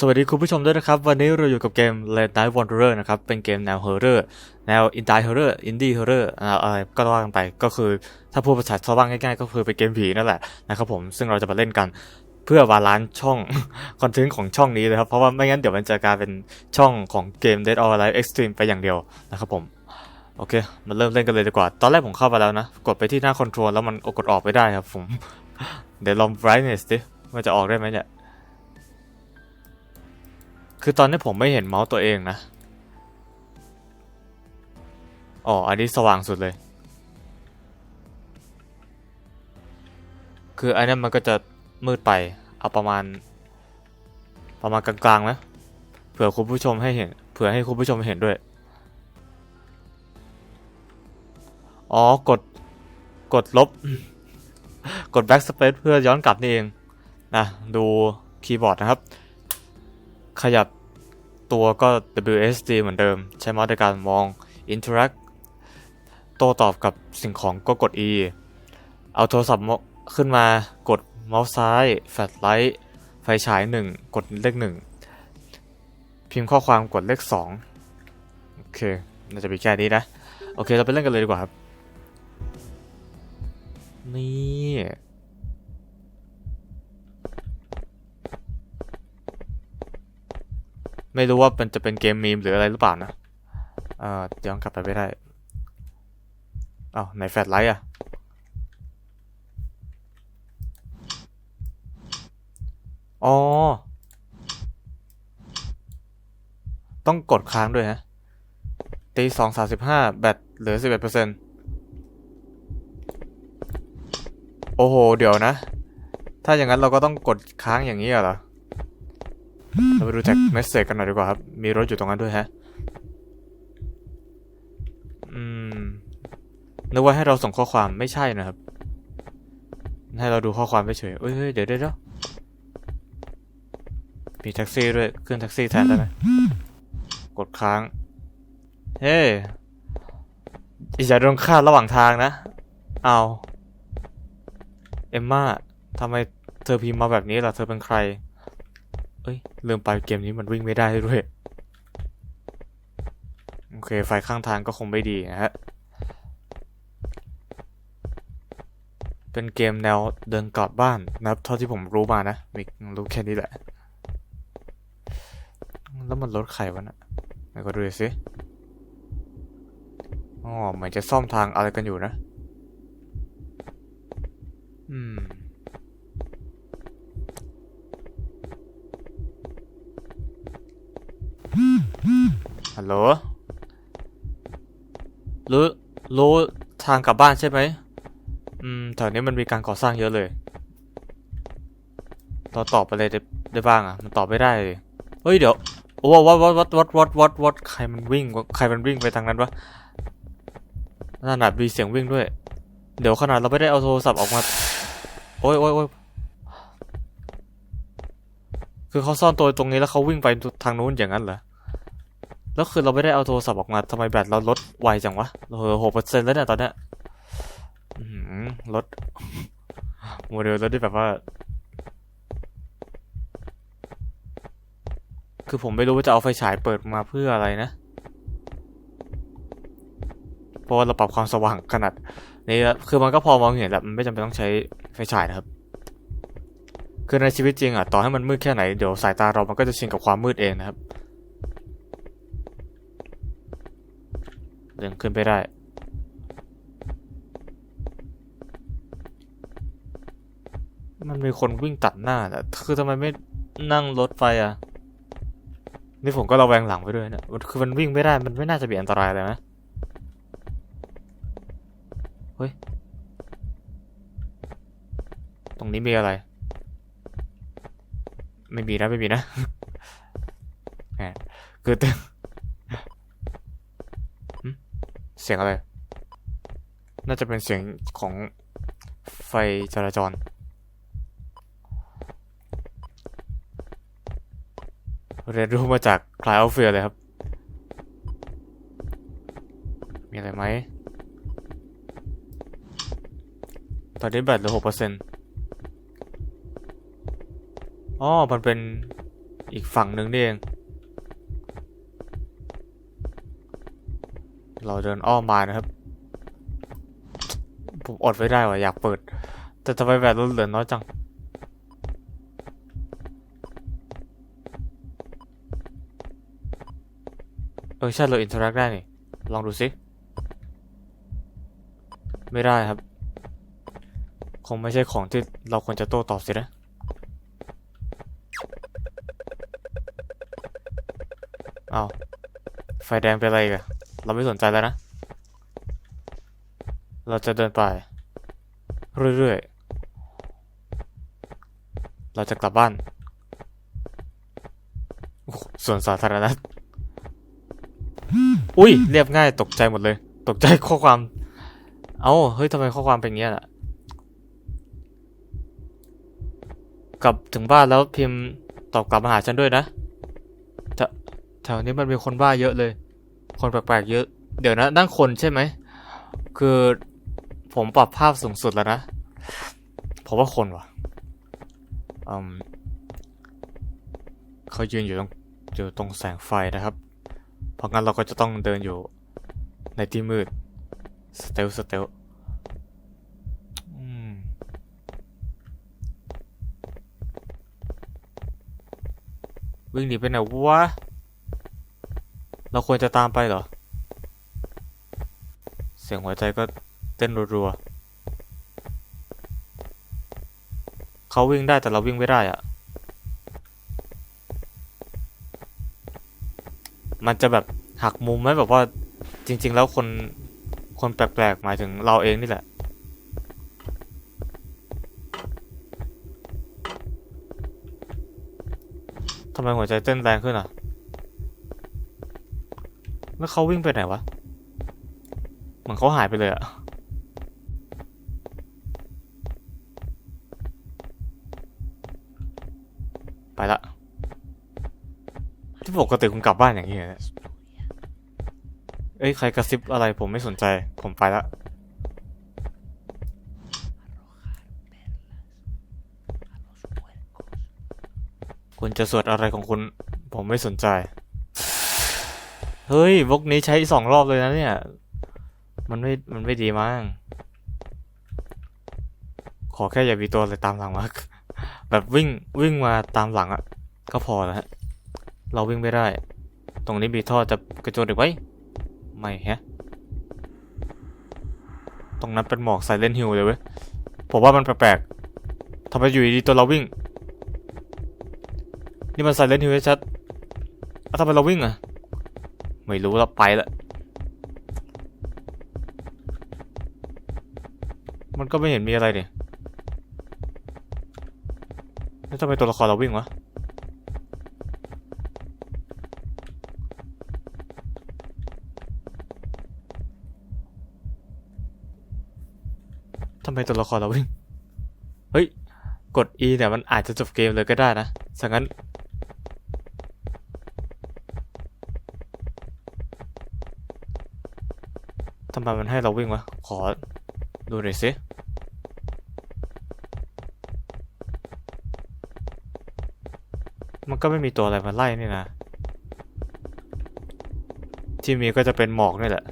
สวัสดีคุณผู้ชมด้วยนะครับ วันนี้เราอยู่กับเกม Late Night Wanderer นะครับ เป็นเกมแนว Horror แนว Indie Horror Indie Horror อะไรก็ว่ากันไปก็คือถ้าพูดภาษาชาวบ้านง่ายๆ ก็คือเป็นเกมผีนั่นแหละนะครับผมซึ่งเราจะมาเล่นกันเพื่อบาลานซ์ช่อง คอนเทนต์ของช่องนี้เลยครับ เพราะว่าไม่งั้นเดี๋ยวมันจะกลายเป็นช่องของเกม Dead or Alive Extreme ไปอย่างเดียวนะครับผมโอเคมาเริ่มเล่นกันเลยดีกว่า ตอนแรกผมเข้าไปแล้วนะ กดไปที่หน้าคอนโทรลแล้วมันกดออกไม่ได้ครับผมเดี๋ยวลอง brightness ดิมันจะออกได้ไหมเนี่ย คือตอนนี้ผมไม่เห็นเมาส์ตัวเองนะ อ๋อ อันนี้สว่างสุดเลย คืออันนี้มันก็จะมืดไป เอาประมาณ ประมาณกลางๆไหมเผื่อคุณผู้ชมให้เห็น เผื่อให้คุณผู้ชมเห็นด้วย อ๋อ กด กดลบ กด backspace เพื่อย้อนกลับนี่เอง นะ ดูคีย์บอร์ดนะครับ ขยับตัวก็ WSD เหมือนเดิม ใช้เมาส์ในการมอง interact โต้ตอบกับสิ่งของก็กด E เอาโทรศัพท์ขึ้นมากดเมาส์ซ้าย แฟลชไลท์ ไฟฉาย 1 กดเลข 1 พิมพ์ข้อความกดเลข 2 โอเค น่าจะมีแค่นี้นะ โอเค เราไปเล่นกันเลยดีกว่าครับ นี่ ไม่รู้ว่ามันจะเป็นเกมมีมหรืออะไรหรือเปล่านะเอ่อย้อนกลับไปไม่ได้อ้าวไหนแฟลชไลท์อะอ๋อ ต้องกดค้างด้วยฮะตีสองสามสิบห้าแบตเหลือสิบเอ็ดเปอร์เซ็นต์โอ้โห เดี๋ยวนะ ถ้าอย่างนั้นเราก็ต้องกดค้างอย่างนี้เหรอ เราไปดูจากเมสเซจกันหน่อยดีกว่าครับ มีรถอยู่ตรงนั้นด้วยฮะ อืม นึกว่าให้เราส่งข้อความไม่ใช่นะครับ ให้เราดูข้อความเฉยเอ้ยเฮ้ยเดี๋ยวเดี๋ยวเดี๋ยวมีแท็กซี่ด้วย ขึ้นแท็กซี่แทนได้ไหมกดค้าง เฮ้ยอย่าโดนฆ่าระหว่างทางนะ เอา เอมมาทำไมเธอพิมพ์มาแบบนี้ล่ะ เธอเป็นใคร เอ้ยลืมไปเกมนี้มันวิ่งไม่ได้ด้วย โอเค ไฟข้างทางก็คงไม่ดีนะฮะ เป็นเกมแนวเดินกลับบ้านนะครับ เท่าที่ผมรู้มานะ มีรู้แค่นี้แหละ แล้วมันรถใครวะนะไหนก็ดูสิอ๋อเหมือนจะซ่อมทางอะไรกันอยู่นะ อืม ฮัลโหล รู้ รู้ทางกลับบ้านใช่ไหม อืม แถวนี้มันมีการก่อสร้างเยอะเลย เราตอบอะไรได้ได้บ้างอะ มันตอบไม่ได้เลยเฮ้ย เดี๋ยวโอ้วัดวัดวัดวัดวัดวัดวัดใครมันวิ่ง ใครมันวิ่งไปทางนั้นวะนั่นน่ะมีเสียงวิ่งด้วย เดี๋ยวขนาดเราไม่ได้เอาโทรศัพท์ออกมา โอ้ยโอ้ยโอ้ยคือเขาซ่อนตัวตรงนี้แล้วเขาวิ่งไปทางนู้นอย่างนั้นเหรอ แล้วคือเราไม่ได้เอาโทรศัพท์ออกมาทำไมแบตเราลดไวจังวะเราหกเปอร์เซ็นต์แล้วเนี่ยตอนเนี้ยลดโมเดลลดได้แบบว่า คือผมไม่รู้ว่าจะเอาไฟฉายเปิดมาเพื่ออะไรนะ เพราะว่าเราปรับความสว่างขนาดนี้คือมันก็พอมองเห็นแหละมันไม่จำเป็นต้องใช้ไฟฉายนะครับคือในชีวิตจริงอะต่อให้มันมืดแค่ไหนเดี๋ยวสายตาเรามันก็จะชินกับความมืดเองนะครับ ดินขึ้นไปได้ มันมีคนวิ่งตัดหน้าแต่คือทำไมไม่นั่งรถไฟอะ นี่ผมก็ระแวงหลังไปด้วยเนะมันคือมันวิ่งไม่ได้ มันไม่น่าจะมีอันตรายเลยนะเฮ้ย ตรงนี้มีอะไร ไม่มีนะ ไม่มีนะแหมคือ เสียงอะไร น่าจะเป็นเสียงของไฟจราจร เรียนรู้มาจากคลายออฟเฟียเลยครับ มีอะไรไหม ตอนนี้แบตเหลือหกเปอร์เซ็นต์อ๋อ มันเป็นอีกฝั่งหนึ่งนี่เอง เราเดินอ้อมมานะครับ ผมอดไม่ได้ว่ะอยากเปิด แต่ทำไมแบบรถเหลือน้อยจัง เออใช่เราอินเทอร์แอคได้นี่ ลองดูสิ ไม่ได้ครับ คงไม่ใช่ของที่เราควรจะโต้ตอบสินะเอาวไฟแดงเป็นอะไรกัน เราไม่สนใจแล้วนะ เราจะเดินไป เรื่อยๆ เราจะกลับบ้านส่วนสาธารณะ อุ้ยเรียบง่ายตกใจหมดเลย ตกใจข้อความ เอ้า เฮ้ยทำไมข้อความเป็นอย่างเงี้ยล่ะ กลับถึงบ้านแล้วพิมพ์ตอบกลับมาหาฉันด้วยนะ แถวแถวนี้มันมีคนบ้าเยอะเลย คนแปลกๆเยอะ เดี๋ยวนะนั่งคนใช่ไหม คือผมปรับภาพสูงสุดแล้วนะผมว่าคนว่ะอืมเขายืนอยู่ตรงอยู่ตรงแสงไฟนะครับ เพราะงั้นเราก็จะต้องเดินอยู่ในที่มืด สเตลสเตลอืมวิ่งหนีไปไหนวะ เราควรจะตามไปเหรอ เสียงหัวใจก็เต้นรัวๆเขาวิ่งได้แต่เราวิ่งไม่ได้อะมันจะแบบหักมุมไหมแบบว่าจริง ๆ แล้วคนคนแปลกๆหมายถึงเราเองนี่แหละ ทำไมหัวใจเต้นแรงขึ้นอะ แล้วเขาวิ่งไปไหนวะ เหมือนเขาหายไปเลยอะไปละ ที่ปกติคุณกลับบ้านอย่างนี้เหรอเอ้ย ใครกระซิบอะไรผมไม่สนใจ ผมไปละคุณจะสวดอะไรของคุณ ผมไม่สนใจ เฮ้ยบล็อกนี้ใช้สองรอบเลยนะเนี่ย มันไม่ มันไม่ดีมั้งขอแค่อย่ามีตัวอะไรตามหลังมาแบบวิ่งวิ่งมาตามหลังอะก็พอแล้วฮะ เราวิ่งไม่ได้ ตรงนี้มีท่อจะกระโจนอีกไว้ ไม่ฮะ ตรงนั้นเป็นหมอกไซเลนฮิลเลยเว้ย ผมว่ามันแปลกๆทำไมอยู่ดีตัวเราวิ่ง นี่มันไซเลนฮิลชัดแล้วทำไมเราวิ่งอะ ไม่รู้เราไปละมันก็ไม่เห็นมีอะไรเนี่ยแล้วทำไมตัวละครเราวิ่งวะทำไมตัวละครเราวิ่ง เฮ้ย กด E เนี่ยมันอาจจะจบเกมเลยก็ได้นะสังั้น ไมมันให้เราวิ่งวะ ขอดูหน่อยสิมันก็ไม่มีตัวอะไรมาไล่นี่นะ ที่มีก็จะเป็นหมอกนี่แหละ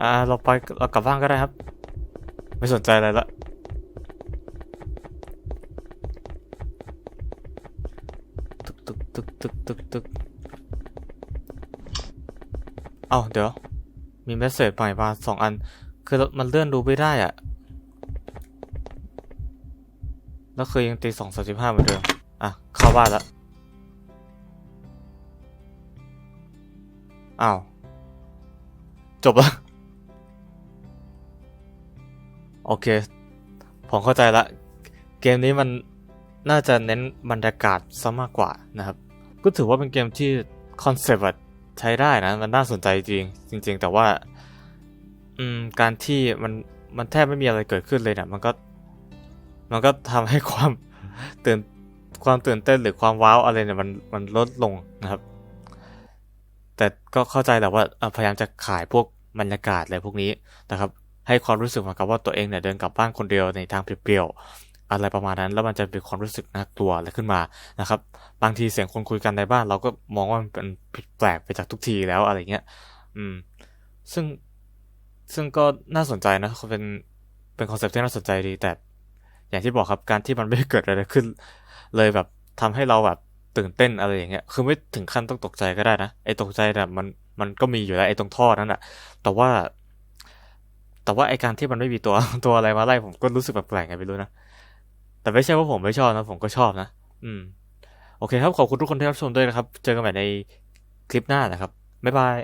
อ่า เราไปเรากลับบ้านก็ได้ครับ ไม่สนใจอะไรละตึกตึกตึกตึกตึกตึก เอ้าเดี๋ยว มีเมสเซจใหม่มาสองอัน คือมันเลื่อนดูไม่ได้อะแล้วคือยังตีสองสามสิบห้าเหมือนเดิม อะ เข้าบ้านล้วอ้าว จบแล้วโอเค ผมเข้าใจละ เกมนี้มันน่าจะเน้นบรรยากาศซะมากกว่านะครับ ก็ถือว่าเป็นเกมที่คอนเซปต์ ใช้ได้นะ มันน่าสนใจจริง จริง ๆ แต่ว่า อืม การที่มันมันแทบไม่มีอะไรเกิดขึ้นเลยเนี่ยมันก็ มันก็ทำให้ความตื่นความตื่นเต้นหรือความว้าวอะไรเนี่ยมันมันลดลงนะครับ แต่ก็เข้าใจแหละว่าพยายามจะขายพวกบรรยากาศอะไรพวกนี้นะครับ ให้ความรู้สึกเหมือนกับว่าตัวเองเนี่ยเดินกลับบ้านคนเดียวในทางเปลี่ยว อะไรประมาณนั้น แล้วมันจะเป็นความรู้สึกน่ากลัวอะไรขึ้นมานะครับ บางทีเสียงคนคุยกันในบ้าน เราก็มองว่ามันเป็นผิดแปลกไปจากทุกทีแล้วอะไรเงี้ย อืม ซึ่งซึ่งก็น่าสนใจนะเป็นเป็นคอนเซ็ปต์ที่น่าสนใจดีแต่ อย่างที่บอกครับการที่มันไม่เกิดอะไรขึ้น เลยแบบทำให้เราแบบตื่นเต้นอะไรอย่างเงี้ย คือไม่ถึงขั้นต้องตกใจก็ได้นะ ไอ้ตกใจเนี่ยมันมันก็มีอยู่แล้วไอ้ตรงท่อนั้นอะแต่ว่า แต่ว่าไอ้การที่มันไม่มีตัวตัวอะไรมาไล่ผมก็รู้สึกแบบแปลกไงไม่รู้นะ แต่ไม่ใช่ว่าผมไม่ชอบนะ ผมก็ชอบนะ อืม โอเคครับ ขอบคุณทุกคนที่รับชมด้วยนะครับ เจอกันใหม่ในคลิปหน้านะครับ บ๊ายบาย